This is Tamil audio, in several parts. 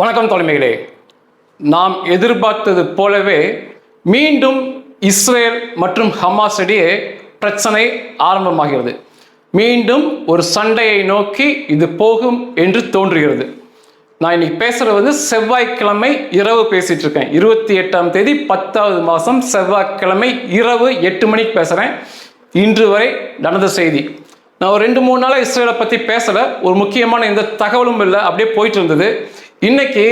வணக்கம் தலைமைகளே நாம் எதிர்பார்த்தது போலவே மீண்டும் இஸ்ரேல் மற்றும் ஹமாஸ் இடையே பிரச்சனை ஆரம்பமாகிறது. மீண்டும் ஒரு சண்டையை நோக்கி இது போகும் என்று தோன்றுகிறது. நான் இன்னைக்கு பேசுறது வந்து செவ்வாய்க்கிழமை இரவு பேசிட்டு இருக்கேன். இருபத்தி எட்டாம் தேதி பத்தாவது மாதம் செவ்வாய்க்கிழமை இரவு எட்டு மணிக்கு பேசுகிறேன் இன்று வரை நடந்த செய்தி. நான் ஒரு ரெண்டு மூணு நாளாக இஸ்ரேலை பற்றி பேசலை. ஒரு முக்கியமான எந்த தகவலும் இல்லை. அப்படியே போயிட்டு இருந்தது. இன்னைக்கு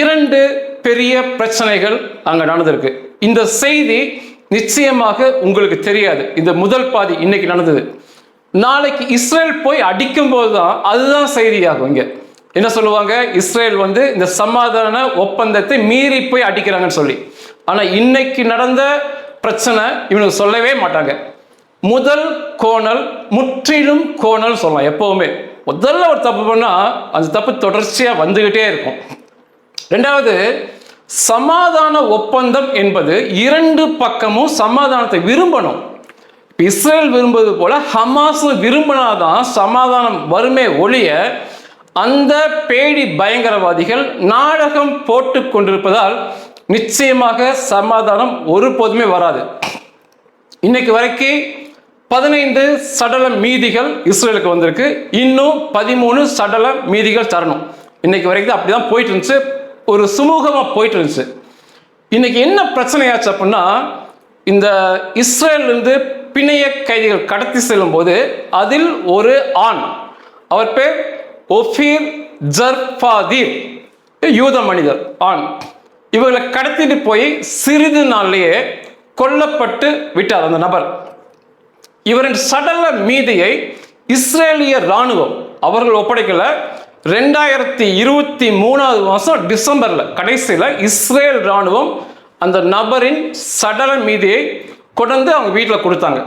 இரண்டு பெரிய பிரச்சனைகள் அங்கே நடந்திருக்கு. இந்த செய்தி நிச்சயமாக உங்களுக்கு தெரியாது. இந்த முதல் பாதி இன்னைக்கு நடந்தது. நாளைக்கு இஸ்ரேல் போய் அடிக்கும் போது தான் அதுதான் செய்தியாகும் இங்கே. என்ன சொல்லுவாங்க? இஸ்ரேல் வந்து இந்த சமாதான ஒப்பந்தத்தை மீறி போய் அடிக்கிறாங்கன்னு சொல்லி. ஆனால் இன்னைக்கு நடந்த பிரச்சனை இவனுக்கு சொல்லவே மாட்டாங்க. முதல் கோணல் முற்றிலும் கோணல் சொல்லலாம் எப்பவுமே. முதல்ல ஒரு தப்பு பண்ணால் அந்த தப்பு தொடர்ச்சியாக வந்துக்கிட்டே இருக்கும். ரெண்டாவது சமாதான ஒப்பந்தம் என்பது இரண்டு பக்கமும் சமாதானத்தை விரும்பணும். இஸ்ரேல் விரும்புவது போல ஹமாஸ் விரும்பினாதான் சமாதானம் வருமே ஒழிய அந்த பேடி பயங்கரவாதிகள் நாடகம் போட்டு கொண்டிருப்பதால் நிச்சயமாக சமாதானம் ஒருபோதுமே வராது. இன்னைக்கு வரைக்கும் பதினைந்து சடல மீதிகள் இஸ்ரேலுக்கு வந்திருக்கு. இன்னும் பதிமூணு சடல மீதிகள் தரணும். இன்னைக்கு வரைக்கும் அப்படிதான் போயிட்டு இருந்துச்சு ஒரு சுமூகமாக போயிட்டு இருந்துச்சு இன்னைக்கு என்ன பிரச்சனையாச்சு அப்படின்னா இந்த இஸ்ரேலிருந்து பிணைய கைதிகள் கடத்தி செல்லும் போது அதில் ஒரு ஆண். அவர் பேர் ஒஃபீர் ஜர்பாதீர் யூத மனிதர் ஆண். இவர்களை கடத்திட்டு போய் சிறிது நாள்லேயே கொல்லப்பட்டு விட்டார் அந்த நபர். இவரின் சடல மீதியை இஸ்ரேலிய ராணுவம் அவர்கள் ஒப்படைக்கல. ரெண்டாயிரத்தி இருபத்தி மூணாவது மாதம் டிசம்பரில் கடைசியில் இஸ்ரேல் ராணுவம் அந்த நபரின் சடல மீதியை கொண்டு அவங்க வீட்டில் கொடுத்தாங்க.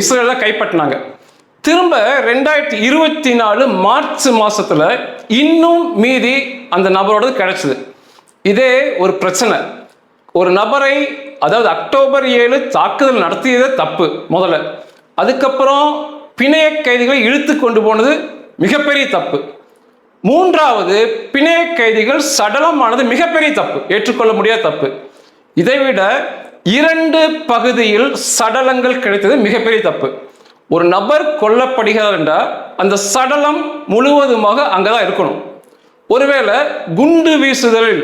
இஸ்ரேலில் கைப்பற்றினாங்க. திரும்ப ரெண்டாயிரத்தி இருபத்தி நாலு மார்ச் மாதத்தில் இன்னும் மீதி அந்த நபரோடது கிடச்சிது. இதே ஒரு பிரச்சனை. ஒரு நபரை அதாவது அக்டோபர் ஏழு தாக்குதல் நடத்தியதே தப்பு முதல்ல. அதுக்கப்புறம் பிணைய கைதிகளை இழுத்து கொண்டு போனது மிகப்பெரிய தப்பு. மூன்றாவது பிணைய கைதிகள் சடலமானது மிகப்பெரிய தப்பு. ஏற்றுக்கொள்ள முடியாத தப்பு. இதைவிட இரண்டு பகுதியில் சடலங்கள் கிடைத்தது மிகப்பெரிய தப்பு. ஒரு நபர் கொல்லப்படுகிறார் என்றால் அந்த சடலம் முழுவதுமாக அங்கதான் இருக்கணும். ஒருவேளை குண்டு வீசுதலில்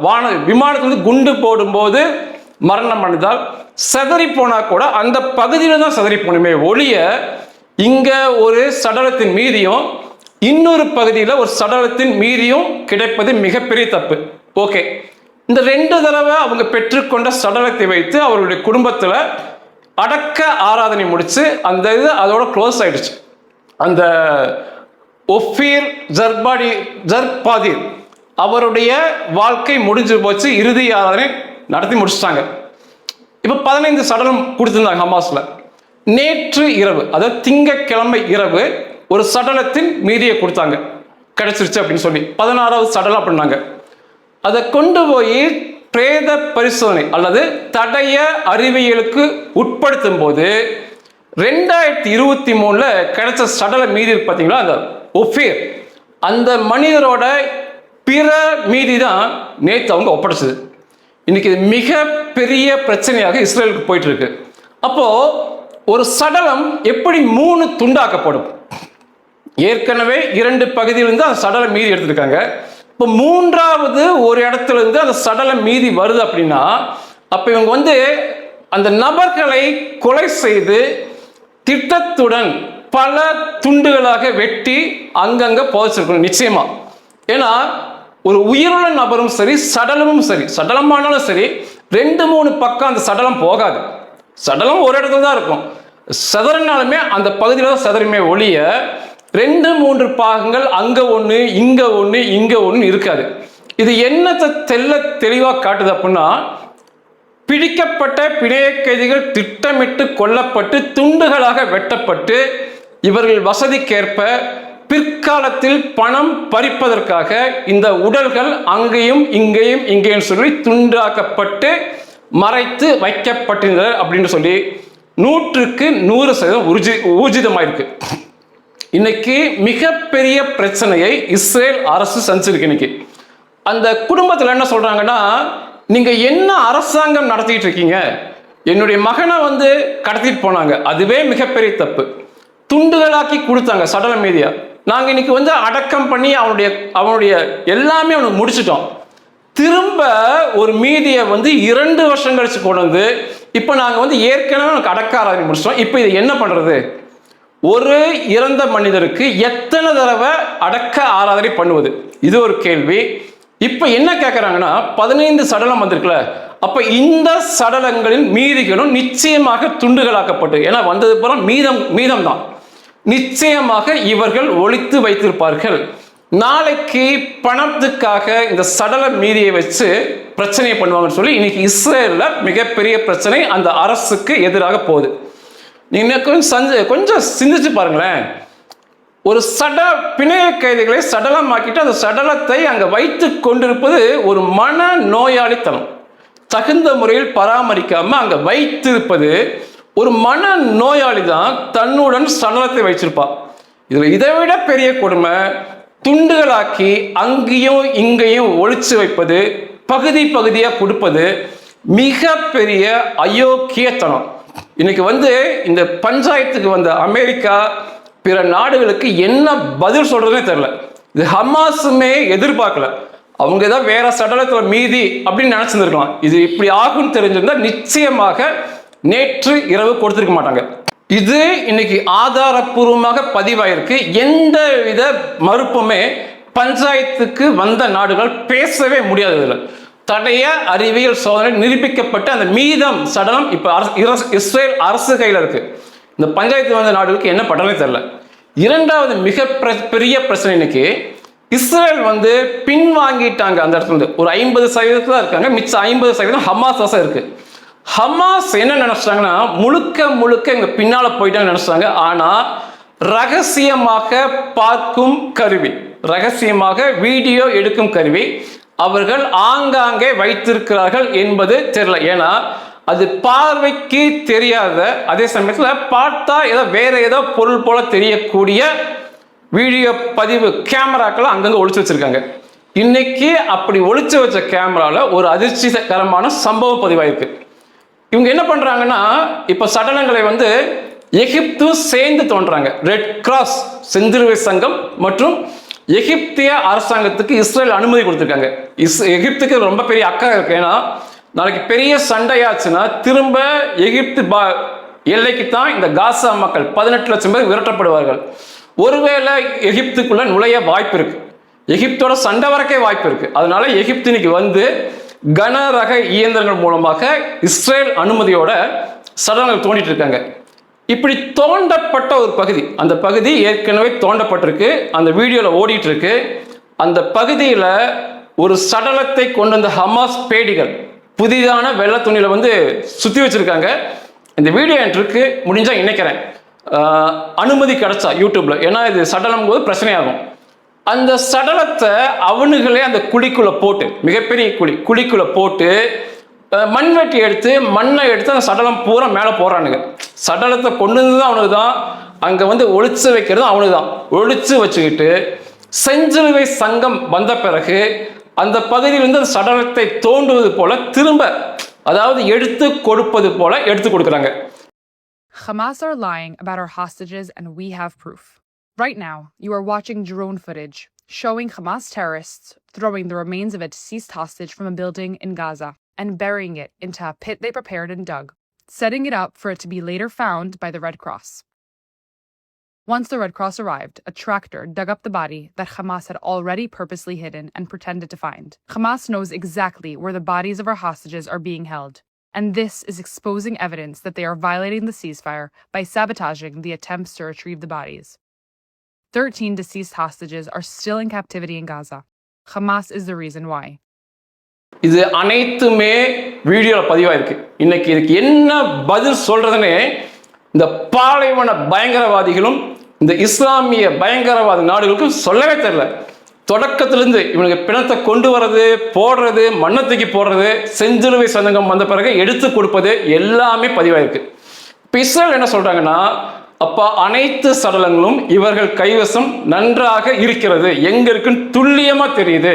வான விமானத்திலிருந்து குண்டு போடும்போது மரணம் அடைந்தால் செதறி போனா கூட அந்த பகுதியில தான் செதறி போகணுமே ஒளிய இங்க ஒரு சடலத்தின் மீதியும் இன்னொரு பகுதியில் ஒரு சடலத்தின் மீதியும் கிடைப்பது மிகப்பெரிய தப்பு. ஓகே. இந்த ரெண்டு தடவை அவங்க பெற்றுக்கொண்ட சடலத்தை வைத்து அவர்களுடைய குடும்பத்தில் அடக்க ஆராதனை முடிச்சு அந்த இது அதோட க்ளோஸ் ஆயிடுச்சு. அந்த ஒஃபீர் ஜர்பாடி ஜர்பாதீர் அவருடைய வாழ்க்கை முடிஞ்சு போச்சு இறுதி ஆராதனை நடத்தி முடிச்சிட்டாங்க. இப்போ பதினைந்து சடலம் கொடுத்துருந்தாங்க ஹமாஸில். நேற்று இரவு அதாவது திங்கக்கிழமை இரவு ஒரு சடலத்தின் மீதியை கொடுத்தாங்க. கிடைச்சிருச்சு அப்படின்னு சொல்லி. பதினாறாவது சடலம் அப்படின்னாங்க. அதை கொண்டு போய் பிரேத பரிசோதனை அல்லது தடைய அறிவியலுக்கு உட்படுத்தும் போது ரெண்டாயிரத்தி இருபத்தி மூணில் கிடைச்ச சடல மீதி பார்த்தீங்களா அந்த ஒஃபீர். அந்த மனிதரோட பிற மீதி தான் நேற்று அவங்க ஒப்படைச்சது. இன்னைக்கு இது பெரிய பிரச்சனையாக இஸ்ரேலுக்கு போயிட்டு இருக்கு அப்போ ஒரு சடலம் எப்படி மூணு துண்டாக்கப்படும்? ஏற்கனவே இரண்டு பகுதியிலிருந்து அந்த சடலம் மீதி எடுத்திருக்காங்க. இப்போ மூன்றாவது ஒரு இடத்துல இருந்து அந்த சடலம் மீதி வருது அப்படின்னா அப்போ இவங்க வந்து அந்த நபர்களை கொலை செய்து திட்டத்துடன் பல துண்டுகளாக வெட்டி அங்கங்கே புதைச்சிருக்கணும் நிச்சயமாக ஏன்னா ஒரு உயிருள்ள நபரும் சரி சடலமும் சரி. சடலமானாலும் சரி ரெண்டு மூணு பக்கம் அந்த சடலம் போகாது. சடலம் ஒரு இடத்துல தான் இருக்கும். சதறினாலுமே அந்த பகுதியில் தான் செதறுமே ஒழிய ரெண்டு மூன்று பாகங்கள் அங்கே ஒன்று இங்கே ஒன்று இங்கே ஒன்று இருக்காது. இது என்னத்தை தெல்ல தெளிவாக காட்டுது அப்படின்னா பிடிக்கப்பட்ட பிணைய கைதிகள் திட்டமிட்டு கொல்லப்பட்டு துண்டுகளாக வெட்டப்பட்டு இவர்கள் வசதிக்கேற்ப பிற்காலத்தில் பணம் பறிப்பதற்காக இந்த உடல்கள் அங்கேயும் இங்கேயும் இங்கேயும் சொல்லி துண்டாக்கப்பட்டு மறைத்து வைக்கப்பட்டிருந்தது அப்படின்னு சொல்லி நூற்றுக்கு நூறு சதவீதம் உறுதி ஊர்ஜிதமாயிருக்கு. இன்னைக்கு மிகப்பெரிய பிரச்சனையை இஸ்ரேல் அரசு சந்திச்சிருக்கு இன்னைக்கு. அந்த குடும்பத்தில் என்ன சொல்றாங்கன்னா நீங்க என்ன அரசாங்கம் நடத்திட்டு இருக்கீங்க? என்னுடைய மகனை வந்து கடத்திட்டு போனாங்க. அதுவே மிகப்பெரிய தப்பு. துண்டுகளாக்கி கொடுத்தாங்க சடல மீதியா நாங்கள் இன்னைக்கு வந்து அடக்கம் பண்ணி அவனுடைய அவனுடைய எல்லாமே அவனுக்கு முடிச்சிட்டோம். திரும்ப ஒரு மீதியை வந்து இரண்டு வருஷம் கழிச்சு கொண்டு வந்து இப்போ நாங்கள் வந்து ஏற்கனவே அவனுக்கு அடக்க ஆராதனை முடிச்சிட்டோம். இப்போ இது என்ன பண்ணுறது ஒரு இறந்த மனிதருக்கு எத்தனை தடவை அடக்க ஆராதனை பண்ணுவது? இது ஒரு கேள்வி. இப்போ என்ன கேட்குறாங்கன்னா பதினைந்து சடலம் வந்திருக்குல்ல அப்போ இந்த சடலங்களின் மீதிகளும் நிச்சயமாக துண்டுகளாக்கப்பட்டு ஏன்னா வந்தது பூரா மீதம் மீதம் தான் நிச்சயமாக இவர்கள் ஒழித்து வைத்திருப்பார்கள். நாளைக்கு பணத்துக்காக இந்த சடல மீதியை வச்சு பிரச்சனையை பண்ணுவாங்கன்னு சொல்லி இன்னைக்கு இஸ்ரேலில் மிகப்பெரிய பிரச்சனை அந்த அரசுக்கு எதிராக போகுது. நீங்கள் கொஞ்சம் சஞ்ச கொஞ்சம் சிந்திச்சு பாருங்களேன். ஒரு சட பிணைய கைதிகளை சடலமாக்கிட்டு அந்த சடலத்தை அங்கே வைத்து கொண்டிருப்பது ஒரு மன நோயாளித்தனம் தகுந்த முறையில் பராமரிக்காமல் அங்கே வைத்திருப்பது ஒரு மன நோயாளி தான் தன்னுடன் சடலத்தை வச்சிருப்பா இதில் இதை விட பெரிய கொடுமை துண்டுகளாக்கி அங்கேயும் இங்கேயும் ஒழிச்சு வைப்பது பகுதி பகுதியாக கொடுப்பது மிகப்பெரிய அயோக்கியத்தனம். இன்னைக்கு வந்து இந்த பஞ்சாயத்துக்கு வந்த அமெரிக்கா பிற நாடுகளுக்கு என்ன பதில் சொல்றதுனே தெரில இது ஹமாஸுமே எதிர்பார்க்கல. அவங்க ஏதாவது வேற சடலத்தில் மீதி அப்படின்னு நினச்சிருந்துருக்கலாம். இது இப்படி ஆகும்னு தெரிஞ்சிருந்தா நிச்சயமாக நேற்று இரவு கொடுத்திருக்க மாட்டாங்க. இது இன்னைக்கு ஆதாரப்பூர்வமாக பதிவாயிருக்கு. எந்த வித மறுப்புமே பஞ்சாயத்துக்கு வந்த நாடுகள் பேசவே முடியாது இதில் தடைய அறிவியல் சோதனை நிரூபிக்கப்பட்ட அந்த மீதம் சடலம் இப்போ அரசு இரஸ்- இஸ்ரேல் அரசு கையில் இருக்கு. இந்த பஞ்சாயத்து வந்த நாடுகளுக்கு என்ன படமே தெரில இரண்டாவது மிக பெரிய பிரச்சனை இன்னைக்கு இஸ்ரேல் வந்து பின்வாங்கிட்டாங்க அந்த இடத்துல இருந்து. ஒரு ஐம்பது சதவீதத்தில் இருக்காங்க. மிச்சம் ஐம்பது சதவீதம் ஹமாஸ் வசம் இருக்கு. ஹமாஸ் என்ன நினைச்சாங்கன்னா முழுக்க முழுக்க இங்க பின்னால போயிட்டாங்க நினைச்சாங்க. ஆனா ரகசியமாக பார்க்கும் கருவி ரகசியமாக வீடியோ எடுக்கும் கருவி அவர்கள் ஆங்காங்கே வைத்திருக்கிறார்கள் என்பது தெரியல. ஏன்னா அது பார்வைக்கு தெரியாத அதே சமயத்தில் பார்த்தா ஏதோ வேற ஏதோ பொருள் போல தெரியக்கூடிய வீடியோ பதிவு கேமராக்களை அங்கங்கே ஒழிச்சு வச்சிருக்காங்க. இன்னைக்கு அப்படி ஒழிச்சு வச்ச கேமராவில் ஒரு அதிர்ச்சிகரமான சம்பவம் பதிவாயிருக்கு. இவங்க என்ன பண்ணுறாங்கன்னா இப்போ சடலங்களை வந்து எகிப்து சேர்ந்து தோன்றாங்க. ரெட் கிராஸ் செஞ்சிலுவை சங்கம் மற்றும் எகிப்திய அரசாங்கத்துக்கு இஸ்ரேல் அனுமதி கொடுத்துருக்காங்க. இஸ் எகிப்துக்கு ரொம்ப பெரிய அக்கறை இருக்கு. ஏன்னா நாளைக்கு பெரிய சண்டையாச்சுன்னா திரும்ப எகிப்து பா எல்லைக்கு தான் இந்த காசா மக்கள் பதினெட்டு லட்சம் பேர் விரட்டப்படுவார்கள். ஒருவேளை எகிப்துக்குள்ள நுழைய வாய்ப்பு இருக்கு. எகிப்தோட சண்டை வரக்கே வாய்ப்பு இருக்கு. அதனால எகிப்து இன்னைக்கு வந்து கனரக இயந்திரங்கள் மூலமாக இஸ்ரேல் அனுமதியோட சடலங்கள் தோண்டிட்டு இருக்காங்க. இப்படி தோண்டப்பட்ட ஒரு பகுதி அந்த பகுதி ஏற்கனவே தோண்டப்பட்டிருக்கு அந்த வீடியோவில் ஓடிட்டு இருக்கு. அந்த பகுதியில் ஒரு சடலத்தை கொண்டு வந்த ஹமாஸ் பேடிகள் புதிதான வெள்ளை துணியில் வந்து சுற்றி வச்சிருக்காங்க. இந்த வீடியோ என்ட்ருக்கு முடிஞ்சால் நினைக்கிறேன் இணைக்கிறேன் அனுமதி கிடைச்சா யூடியூப்பில் ஏன்னா இது சடலம் போது பிரச்சனையாகும். அந்த சடலத்தை அவனுங்களே அந்த குழிக்குள்ளே போட்டு மிகப்பெரிய குழி குழிக்குள்ளே போட்டு மண்வெட்டி எடுத்து மண்ணை எடுத்து அந்த சடலம் பூரா மேலே போகிறானுங்க சடலத்தை கொண்டு வந்து அவனுக்கு தான் அங்கே வந்து ஒழிச்சு வைக்கிறதும் அவனுக்கு தான் ஒழிச்சு வச்சுக்கிட்டு செஞ்சிலுவை சங்கம் வந்த பிறகு அந்த பகுதியிலிருந்து அந்த சடலத்தை தோண்டுவது போல திரும்ப அதாவது எடுத்து கொடுப்பது போல எடுத்து கொடுக்குறாங்க. Hamas are lying about our hostages, and we have proof. Right now, you are watching drone footage showing Hamas terrorists throwing the remains of a deceased hostage from a building in Gaza and burying it into a pit they prepared and dug, setting it up for it to be later found by the Red Cross. Once the Red Cross arrived, a tractor dug up the body that Hamas had already purposely hidden and pretended to find. Hamas knows exactly where the bodies of our hostages are being held, and this is exposing evidence that they are violating the ceasefire by sabotaging the attempts to retrieve the bodies. 13 deceased hostages are still in captivity in Gaza. Hamas is the reason why. இது அனைத்துமே வீடியோவில் பதிவாயிருக்கு இன்னைக்கு இதுக்கு என்ன பதில் சொல்றதுன்னு இந்த பாலைவன பயங்கரவாதிகளும் இந்த இஸ்லாமிய பயங்கரவாத நாடுகளுக்கும் சொல்லவே தெரியல தொடக்கத்திலிருந்து இவனுக்கு பிணத்தை கொண்டு வர்றது போடுறது மண்ணத்துக்கு போடுறது செஞ்சிலுவை சந்தங்கம் வந்த பிறகு எடுத்து கொடுப்பது எல்லாமே பதிவாயிருக்கு இப்போ இஸ்ரேல் என்ன சொல்றாங்கன்னா அப்போ அனைத்து சடலங்களும் இவர்கள் கைவசம் நன்றாக இருக்கிறது. எங்க இருக்குன்னு துல்லியமா தெரியுது.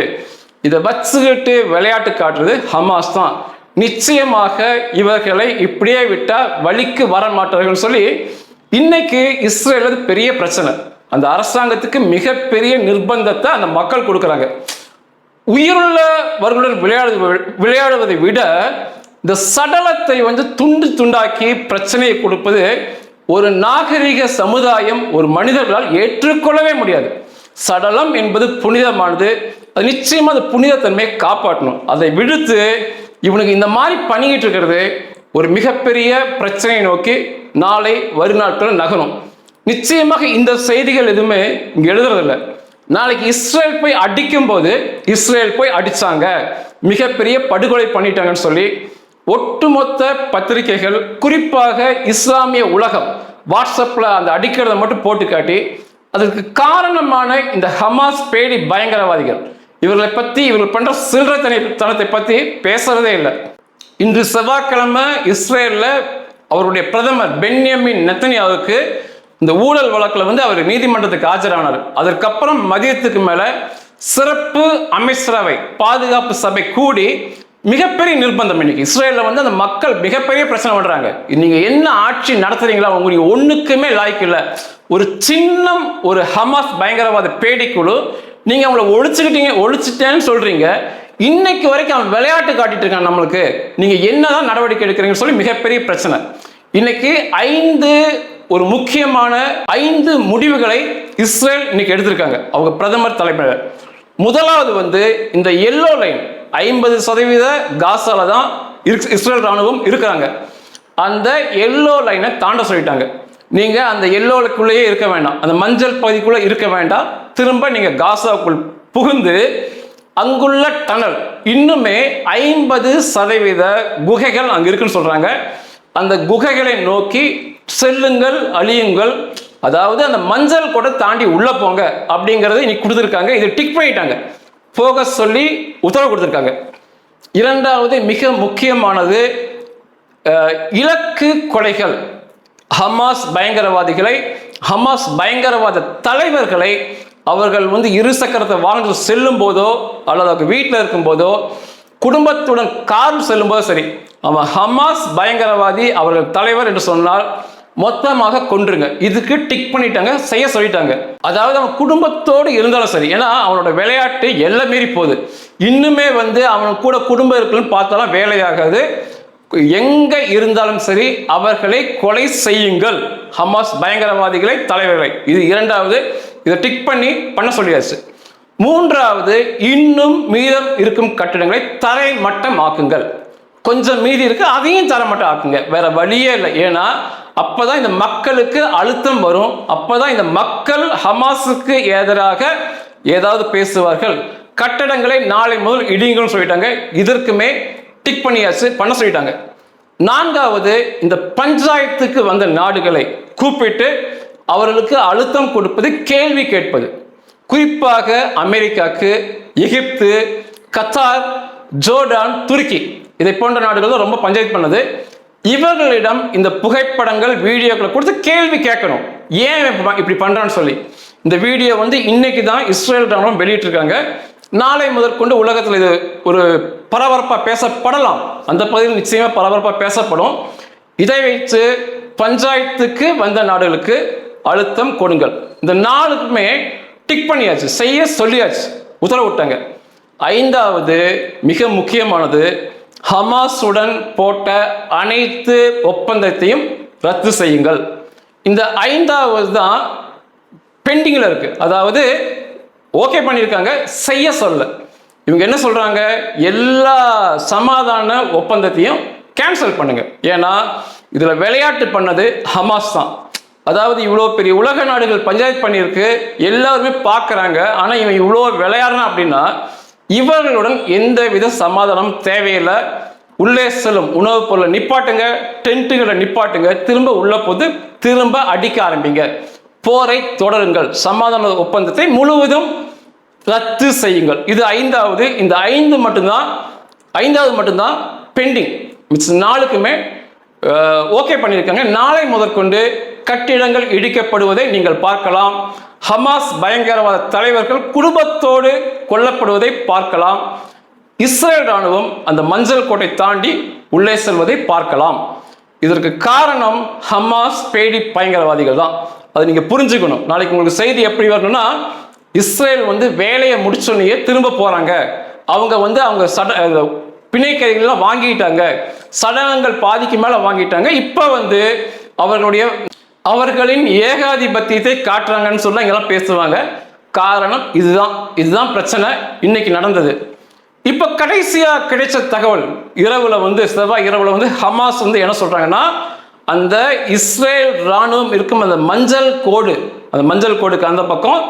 இதை வச்சுக்கிட்டு விளையாட்டு காட்டுறது ஹமாஸ் தான். நிச்சயமாக இவர்களை இப்படியே விட்டா வழிக்கு வர மாட்டார்கள் சொல்லி இன்னைக்கு இஸ்ரேல் பெரிய பிரச்சனை. அந்த அரசாங்கத்துக்கு மிகப்பெரிய நிர்பந்தத்தை அந்த மக்கள் கொடுக்குறாங்க. உயிருள்ளவர்களுடன் விளையாடு விளையாடுவதை விட இந்த சடலத்தை வந்து துண்டு துண்டாக்கி பிரச்சனையை கொடுப்பது ஒரு நாகரிக சமுதாயம் ஒரு மனிதர்களால் ஏற்றுக்கொள்ளவே முடியாது. சடலம் என்பது புனிதமானது. அது நிச்சயமாக அந்த புனிதத்தன்மையை காப்பாற்றணும். அதை விடுத்து இவனுக்கு இந்த மாதிரி பண்ணிக்கிட்டு இருக்கிறது ஒரு மிகப்பெரிய பிரச்சனையை நோக்கி நாளை வருநாட்கள் நகரும். நிச்சயமாக இந்த செய்திகள் எதுவுமே இங்கே எழுதுறதில்ல. நாளைக்கு இஸ்ரேல் போய் அடிக்கும் போது இஸ்ரேல் போய் அடிச்சாங்க. மிகப்பெரிய படுகொலை பண்ணிட்டாங்கன்னு சொல்லி ஒட்டுமொத்த பத்திரிகைகள் குறிப்பாக இஸ்லாமிய உலகம் வாட்ஸ்அப்பில் அந்த அடிக்கிறத மட்டும் போட்டு காட்டி அதற்கு காரணமான இந்த ஹமாஸ் பேடி பயங்கரவாதிகள். இவர்களை பற்றி இவர்கள் பண்ணுற சில்லற தனி தனத்தை பற்றி பேசுறதே இல்லை. இன்று செவ்வாய்க்கிழமை இஸ்ரேலில் அவருடைய பிரதமர் பென்யமின் நெத்தனியாவுக்கு இந்த ஊழல் வழக்கில் வந்து அவர் நீதிமன்றத்துக்கு ஆஜரானார். அதற்கப்புறம் மதியத்துக்கு மேலே சிறப்பு அமைச்சரவை பாதுகாப்பு சபை கூடி மிகப்பெரிய நிர்பந்தம் இன்னைக்கு. இஸ்ரேலில் வந்து அந்த மக்கள் மிகப்பெரிய பிரச்சனை பண்றாங்க. நீங்கள் என்ன ஆட்சி நடத்துறீங்களா உங்களுக்கு ஒண்ணுக்குமே லாய்க்கு இல்லை. ஒரு சின்னம் ஒரு ஹமாஸ் பயங்கரவாத பேடிக்குழு நீங்கள் அவங்கள ஒழிச்சுக்கிட்டீங்க ஒழிச்சிட்டேன்னு சொல்றீங்க. இன்னைக்கு வரைக்கும் அவன் விளையாட்டு காட்டிட்டு இருக்கான் நம்மளுக்கு. நீங்க என்னதான் நடவடிக்கை எடுக்கிறீங்கன்னு சொல்லி மிகப்பெரிய பிரச்சனை. இன்னைக்கு ஐந்து ஒரு முக்கியமான ஐந்து முடிவுகளை இஸ்ரேல் இன்னைக்கு எடுத்திருக்காங்க. அவங்க பிரதமர் தலைமையில். முதலாவது வந்து இந்த எல்லோ லைன் ஐம்பது சதவீத காசால தான் இஸ்ரேல் ராணுவம் இருக்கிறாங்க. அந்த எல்லோ லைனை தாண்ட சொல்லிட்டாங்க. நீங்க அந்த எல்லோக்குள்ளேயே இருக்க வேண்டாம். அந்த மஞ்சள் பகுதிக்குள்ள இருக்க வேண்டாம். திரும்ப நீங்க காசாவுக்குள் புகுந்து அங்குள்ள டனல் இன்னுமே ஐம்பது சதவீத குகைகள் அங்க இருக்குன்னு சொல்றாங்க. அந்த குகைகளை நோக்கி செல்லுங்கள் அழியுங்கள். அதாவது அந்த மஞ்சள் கூட தாண்டி உள்ள போங்க அப்படிங்கிறத இன்னைக்கு கொடுத்துருக்காங்க. இதை டிக் பண்ணிட்டாங்க. போக சொல்லி உத்தரவு கொடுத்துருக்காங்க. இரண்டாவது மிக முக்கியமானது இலக்கு கொலைகள். ஹமாஸ் பயங்கரவாதிகளை ஹமாஸ் பயங்கரவாத தலைவர்களை அவர்கள் வந்து இரு சக்கரத்தை வாழ்ந்து செல்லும் போதோ அல்லது அவங்க வீட்டில் இருக்கும் போதோ குடும்பத்துடன் கார் செல்லும் போதோ சரி. அவன் ஹமாஸ் பயங்கரவாதி அவர்கள் தலைவர் என்று சொன்னால் மொத்தமாக கொன்றுங்க. இதுக்கு டிக் பண்ணிட்டாங்க செய்ய சொல்லிட்டாங்க. அதாவது அவன் குடும்பத்தோடு இருந்தாலும் சரி ஏன்னா அவனோட விளையாட்டு எல்லாம் மீறி போகுது. இன்னுமே வந்து அவன் கூட குடும்பம் இருக்குன்னு பார்த்தாலும் வேலையாகாது எங்க இருந்தாலும் சரி அவர்களை கொலை செய்யுங்கள். ஹமாஸ் பயங்கரவாதிகளை தலைவர்களை. இது இரண்டாவது. இதை டிக் பண்ணி பண்ண சொல்லியாச்சு. மூன்றாவது இன்னும் மீதம் இருக்கும் கட்டிடங்களை தரை மட்டமாக்குங்கள் கொஞ்சம் மீதி இருக்கு அதையும் தரமட்டம் ஆக்குங்க. வேற வழியே இல்லை. ஏன்னா அப்பதான் இந்த மக்களுக்கு அழுத்தம் வரும். அப்போதான் இந்த மக்கள் ஹமாஸுக்கு எதிராக ஏதாவது பேசுவார்கள். கட்டடங்களை நாளை முதல் இடிங்கள்னு சொல்லிட்டாங்க. இதற்குமே டிக் பண்ணியாச்சு பண்ண சொல்லிட்டாங்க. நான்காவது இந்த பஞ்சாயத்துக்கு வந்த நாடுகளை கூப்பிட்டு அவர்களுக்கு அழுத்தம் கொடுப்பது கேள்வி கேட்பது. குறிப்பாக அமெரிக்காக்கு எகிப்து கத்தார் ஜோர்டான் துருக்கி. இதை போன்ற நாடுகள் தான் ரொம்ப பஞ்சாயத்து பண்ணது. இவர்களிடம் இந்த புகைப்படங்கள் வீடியோக்களை கொடுத்து கேள்வி கேட்கணும். ஏன் இப்படி பண்ணுறான்னு சொல்லி. இந்த வீடியோ வந்து இன்னைக்கு தான் இஸ்ரேல் ராணுவம் வெளியிட்டிருக்காங்க. நாளை முதற்கொண்டு உலகத்தில் இது ஒரு பரபரப்பாக பேசப்படலாம். அந்த பகுதியில் நிச்சயமாக பரபரப்பாக பேசப்படும். இதை வைத்து பஞ்சாயத்துக்கு வந்த நாடுகளுக்கு அழுத்தம் கொடுங்கள். இந்த நாளுக்குமே டிக் பண்ணியாச்சு செய்ய சொல்லியாச்சு. உத்தரவு விட்டாங்க. ஐந்தாவது மிக முக்கியமானது ஹமாஸுடன் போட்ட அனைத்து ஒப்பந்தத்தையும் ரத்து செய்யுங்கள். இந்த ஐந்தாவது தான் பெண்டிங்கில் இருக்குது அதாவது ஓகே பண்ணியிருக்காங்க செய்ய சொல்ல. இவங்க என்ன சொல்கிறாங்க எல்லா சமாதான ஒப்பந்தத்தையும் கேன்சல் பண்ணுங்க. ஏன்னா இதில் விளையாட்டு பண்ணது ஹமாஸ் தான். அதாவது இவ்வளோ பெரிய உலக நாடுகள் பஞ்சாயத்து பண்ணியிருக்கு எல்லாருமே பார்க்குறாங்க. ஆனால் இவன் இவ்வளோ விளையாடுறான் அப்படின்னா இவர்களுடன் எந்தவித சமாதானம் தேவையில்லை. உள்ளே செல்லும் உணவுப் பொருளை நிப்பாட்டுங்க டென்ட்டுகளை நிப்பாட்டுங்க திரும்ப உள்ள போது திரும்ப அடிக்க ஆரம்பிங்க. போரை தொடருங்கள். சமாதான ஒப்பந்தத்தை முழுவதும் ரத்து செய்யுங்கள். இது ஐந்தாவது இந்த ஐந்து மட்டும்தான் ஐந்தாவது மட்டும்தான் பெண்டிங் மிச்ச நாளுக்குமே ஓகே பண்ணியிருக்காங்க. நாளை முதற்கொண்டு கட்டிடங்கள் இடிக்கப்படுவதை நீங்கள் பார்க்கலாம். ஹமாஸ் பயங்கரவாத தலைவர்கள் குடும்பத்தோடு கொல்லப்படுவதை பார்க்கலாம். இஸ்ரேல் ராணுவம் அந்த மஞ்சள் கோட்டை தாண்டி உள்ளே செல்வதை பார்க்கலாம். இதற்கு காரணம் ஹமாஸ் பேடி பயங்கரவாதிகள் தான். அதை நீங்கள் புரிஞ்சுக்கணும். நாளைக்கு உங்களுக்கு செய்தி எப்படி வரணும்னா இஸ்ரேல் வந்து வேலையை முடிச்சோன்னே திரும்ப போகிறாங்க அவங்க வந்து அவங்க சட பிணைக்கதைகள்லாம் வாங்கிட்டாங்க. சடலங்கள் பாதிக்கு மேலே வாங்கிட்டாங்க. இப்போ வந்து அவர்களுடைய அவர்களின் ஏகாதிபத்தியத்தை காட்டுறாங்கன்னு சொல்லி இங்கெல்லாம் பேசுவாங்க. காரணம் இதுதான். இதுதான் பிரச்சனை. இன்னைக்கு நடந்தது. இப்போ கடைசியாக கிடைச்ச தகவல் இரவில் வந்து செவ்வாய் இரவில் வந்து ஹமாஸ் வந்து என்ன சொல்கிறாங்கன்னா அந்த இஸ்ரேல் ராணுவம் இருக்கும் அந்த மஞ்சள் கோடு அந்த மஞ்சள் கோடுக்கு அந்த பக்கம்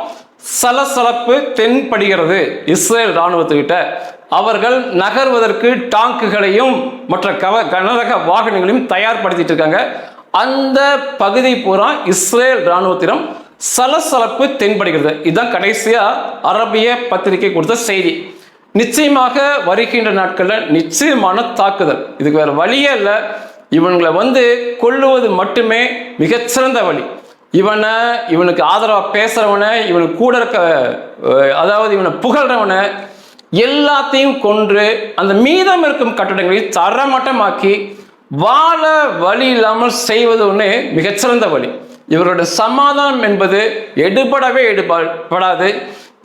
சலசலப்பு தென்படுகிறது இஸ்ரேல் ராணுவத்துக்கிட்ட அவர்கள் நகர்வதற்கு டாங்குகளையும் மற்ற கவ கனரக வாகனங்களையும் தயார்படுத்திட்டு இருக்காங்க. அந்த பகுதி பூரா இஸ்ரேல் இராணுவத்திடம் சலசலப்பு தென்படுகிறது. இதுதான் கடைசியாக அரபிய பத்திரிகை கொடுத்த செய்தி. நிச்சயமாக வருகின்ற நாட்களில் நிச்சயமான தாக்குதல். இதுக்கு வேறு வழியே இல்லை. இவங்களை வந்து கொள்ளுவது மட்டுமே மிகச்சிறந்த வழி. இவனை இவனுக்கு ஆதரவாக பேசுகிறவனை இவனுக்கு கூட இருக்க அதாவது இவனை புகழ்கிறவனை எல்லாத்தையும் கொன்று அந்த மீதம் இருக்கும் கட்டடங்களை தரமட்டமாக்கி வாழ வழி இல்லாமல் செய்வது ஒன்று மிகச்சிறந்த வழி. இவர்களுடைய சமாதானம் என்பது எடுபடவே எடுபடாது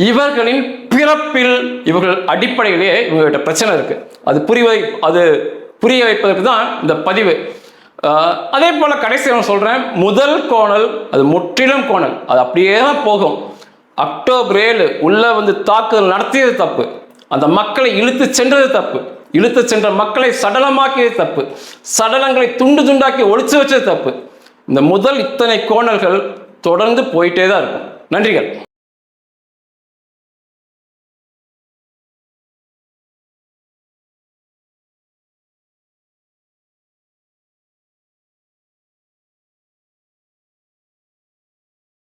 இவர்களின் பிறப்பில் இவர்கள் அடிப்படையிலேயே இவங்ககிட்ட பிரச்சனை இருக்கு. அது புரிய அது புரிய வைப்பதற்கு தான் இந்த பதிவு. அதே போல கடைசி நான் சொல்றேன் முதல் கோணல் அது முற்றிலும் கோணல். அது அப்படியே தான் போகும். அக்டோபர் ஏழு உள்ள வந்து தாக்குதல் நடத்தியது தப்பு. அந்த மக்களை இழுத்து சென்றது தப்பு. இழுத்து சென்ற மக்களை சடலமாக்கியது தப்பு. சடலங்களை துண்டு துண்டாக்கி ஒழிச்சு வச்சது தப்பு. இந்த முதல் இத்தனை கோணல்கள் தொடர்ந்து போயிட்டே தான் இருக்கும். நன்றிகள்.